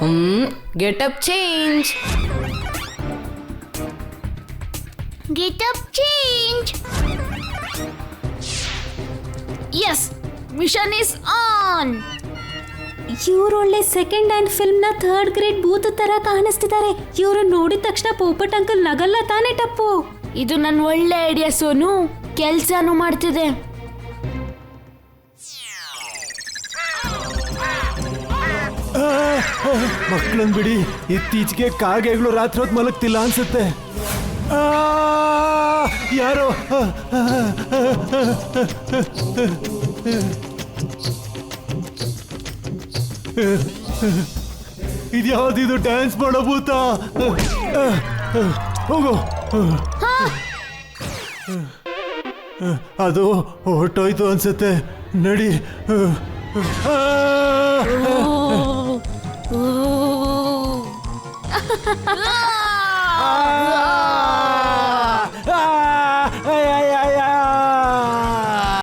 Hmm get up change Get change yes mission is on on. ಇವ್ರೊಳ್ಳೆ second hand ಫಿಲ್ಮ್ನ third grade ಬೂತ್ ತರ ಕಾಣಿಸ್ತಿದ್ದಾರೆ ಇವರು ನೋಡಿದ ತಕ್ಷಣ ಪೋಪಟ್ ಅಂಕಲ್ ನಗಲ್ಲ ತಾನೇ ಟಪ್ಪು. ಇದು ನನ್ನ ಒಳ್ಳೆ ಐಡಿಯಾ ಸೋನು. ಕೆಲಸನೂ ಮಾಡ್ತಿದೆ ಮಕ್ಕಳನ್ ಬಿಡಿ ಇತ್ತೀಚೆಗೆ ಕಾಗೆಗಳು ರಾತ್ರಿ ಹೊತ್ತು ಮಲಗ್ತಿಲ್ಲ ಅನ್ಸುತ್ತೆ ಆ, ಯಾರೋ ಇದ್ಯಾವ್ದಿದು ಡ್ಯಾನ್ಸ್ ಮಾಡೋ ಭೂತ ಹೋಗು ಅದು ಹೊಟ್ಟೋಯ್ತು ಅನ್ಸುತ್ತೆ ನಡಿ ಆ! 哈哈哈哈。